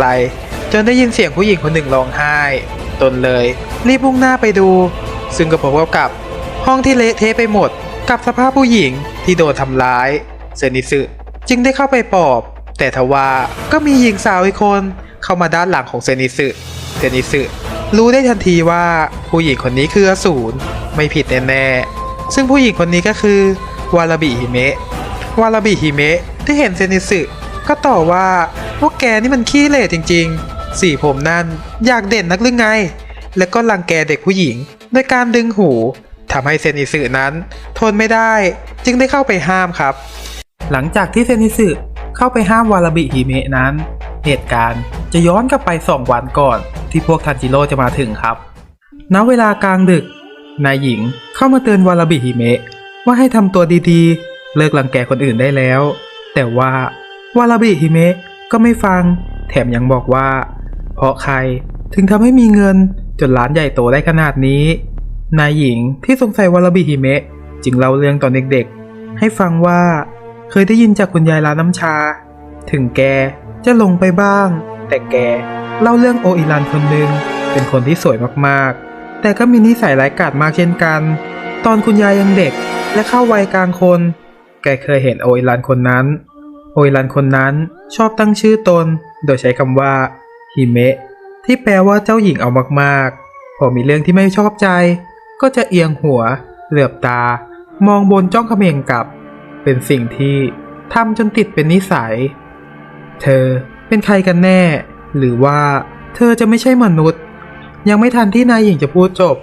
ไรจนได้ยินเสียงผู้หญิงคนหนึ่งร้องไห้ ตนเลย รีบมุ่งหน้าไปดู ซึ่งก็พบกับ ห้องที่เละเทะไปหมด กับสภาพผู้หญิงที่โดนทำร้าย เซนิสึจึงได้เข้าไปปอบ แต่ทว่าก็มีหญิงสาวอีกคนเข้ามาด้านหลังของเซนิสึเซนิสึรู้ได้ทันทีว่าผู้หญิงคนนี้คืออสูรไม่ผิดแน่ๆซึ่งผู้หญิงคนนี้ก็คือวาราบิฮิเมะวาราบิฮิเมะที่เห็นเซนิสึ ก็ต่อว่าพวกแกนี่มันขี้เหร่จริงๆ สีผมนั่นอยากเด่นนักหรือไง แล้วก็รังแกเด็กผู้หญิงด้วยการดึงหูทำให้เซนิสึนั้น ทนไม่ได้ จึงได้เข้าไปห้ามครับ หลังจากที่เซนิสึเข้าไปห้ามวาราบิฮิเมะนั้น เหตุการณ์จะย้อนกลับไปสองวันก่อน ที่พวกทันจิโร่จะมาถึงครับ ณ เวลากลางดึก นายหญิงเข้ามาเตือนวาราบิฮิเมะว่าให้ทำตัวดีๆ เลิกรังแกคนอื่นได้แล้ว แต่ว่า วาราบิฮิเมะก็ไม่ฟัง แถมยังบอกว่า เพราะใครถึงทำให้มีเงินจนร้านใหญ่โตได้ขนาดนี้ นายหญิงที่สงสัยวาราบิฮิเมะจึงเล่าเรื่องตอนเด็กๆ ให้ฟังว่าเคยได้ยินจากคุณยายร้านน้ำชา ถึงแกจะลงไปบ้าง แต่แกเล่าเรื่องโออิรันคนหนึ่งเป็นคนที่สวยมากๆ แต่ก็มีนิสัยร้ายกาจมากเช่นกัน ตอนคุณยายยังเด็กและเข้าวัยกลางคน แกเคยเห็นโออิรันคนนั้น โอรันคนนั้นชอบตั้งชื่อตน โดยใช้คำว่าฮิเมะที่แปลว่าเจ้าหญิงเอามากๆ พอมีเรื่องที่ไม่ชอบใจ ก็จะเอียงหัว เหลือบตา มองบนจ้องเขม่งกลับ เป็นสิ่งที่ทำจนติดเป็นนิสัย เธอเป็นใครกันแน่ หรือว่าเธอจะไม่ใช่มนุษย์ ยังไม่ทันที่นายหญิงจะพูดจบ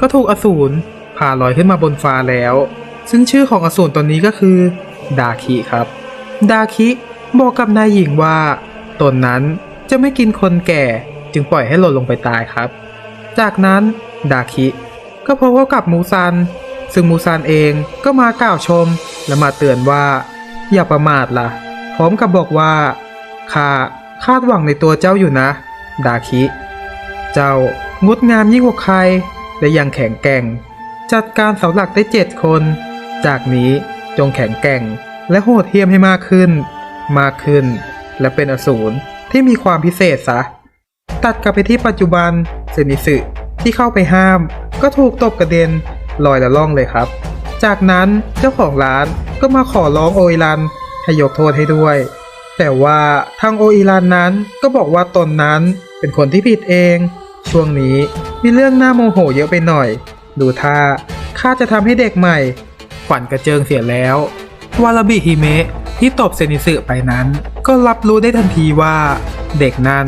ก็ถูกอสูรพาลอยขึ้นมาบนฟ้าแล้ว ซึ่งชื่อของอสูรตนนี้ก็คือ ดาคิครับ ดาคิบอกกับนายหญิงว่า ตนนั้นจะไม่กินคนแก่จึงปล่อยให้หล่นลงไปตายครับ จากนั้นดาคิก็พบว่ากับมูซัน ซึ่งมูซันเองก็มากล่าวชมและมาเตือนว่า อย่าประมาทล่ะ พร้อมกับบอกว่าข้าคาดหวังในตัวเจ้าอยู่นะ ดาคิ เจ้างดงามยิ่งกว่าใคร และยังแข็งแกร่ง จัดการเสาหลักได้เจ็ดคน จากนี้จงแข็งแกร่ง และโหดเหี้ยมให้มากขึ้น มากขึ้น และเป็นอสูรที่มีความพิเศษซะ ตัดกลับไปที่ปัจจุบันเซนิสึที่เข้าไปห้าม ก็ถูกตบกระเด็นลอยละล่องเลยครับ จากนั้นเจ้าของร้านก็มาขอร้องโออิรันให้ยกโทษให้ด้วย แต่ว่าทางโออิรันนั้นก็บอกว่าตนนั้นเป็นคนที่ผิดเอง ช่วงนี้มีเรื่องหน่าโมโหเยอะไปหน่อย ดูท่าข้าจะทำให้เด็กใหม่ฝันกระเจิงเสียแล้ว วารบิฮิเมะที่ตบเซนิสึไปนั้น ก็รับรู้ได้ทันทีว่า เด็กนั้น